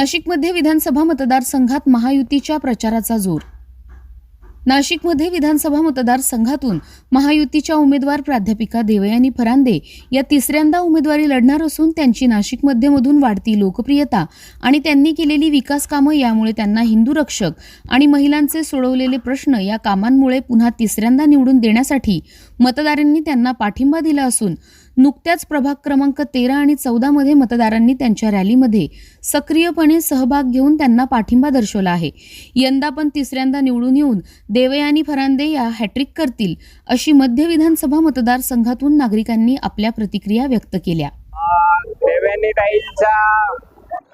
नाशिकमध्ये विधानसभा मतदारसंघात महायुतीच्या प्रचाराचा जोर. नाशिकमध्ये विधानसभा मतदारसंघातून महायुतीच्या उमेदवार प्राध्यापिका देवयानी फरांदे या तिसऱ्यांदा उमेदवारी लढणार असून त्यांची नाशिकमध्येमधून वाढती लोकप्रियता आणि त्यांनी केलेली विकास कामं यामुळे त्यांना हिंदू रक्षक आणि महिलांचे सोडवलेले प्रश्न या कामांमुळे पुन्हा तिसऱ्यांदा निवडून देण्यासाठी मतदारांनी त्यांना पाठिंबा दिला असून नुकत्याच प्रभाग क्रमांक तेरा आणि चौदा मध्ये मतदारांनी त्यांच्या रॅलीमध्ये सक्रियपणे सहभाग घेऊन त्यांना पाठिंबा दर्शवला आहे. यंदा पण तिसऱ्यांदा निवडून येऊन देवयानी फरांदे या हॅट्रिक करतील अशी मध्य विधानसभा मतदारसंघातून नागरिकांनी आपल्या प्रतिक्रिया व्यक्त केल्या.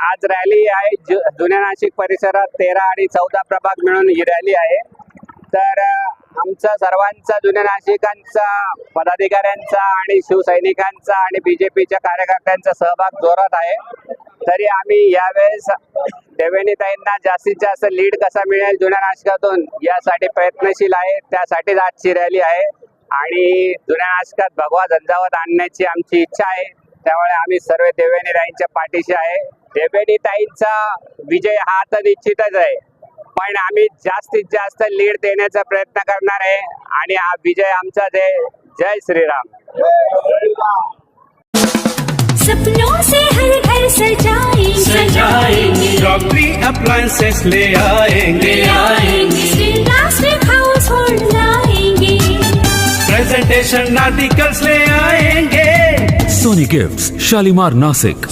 आज रॅली आहे. जुन्या नाशिक परिसरात तेरा आणि चौदा प्रभाग मिळून ही रॅली आहे. आमचा सर्वांचा जुन्या नाशिकांचा पदाधिकाऱ्यांचा आणि शिवसैनिकांचा आणि बीजेपीच्या कार्यकर्त्यांचा सहभाग जोरात आहे. तरी आम्ही यावेळेस देवेनीताईंना जास्तीत जास्त लीड कसा मिळेल जुन्या नाशिकातून यासाठी प्रयत्नशील आहे त्यासाठीच आजची रॅली आहे. आणि जुन्या नाशकात भगवा झंझावत आणण्याची आमची इच्छा आहे. त्यामुळे आम्ही सर्व देवेनीताईंच्या पाठीशी आहे. देवेनीताईंचा विजय हा तर निश्चितच आहे. पण आम्ही जास्तीत जास्त लीड देण्याचा प्रयत्न करणार आहे. आणि हा विजय आमचाच आहे जय श्रीराम. सपनों से हर घर सजाएंगे। सजाएंगे। क्रॉकरी अप्लायंसेस ले आएंगे। आएंगे। प्लास्टिक हाउस होल्ड लाएंगे। प्रेजेंटेशन आर्टिकल्स ले आएंगे। Sony Gifts, Shalimar Nasik.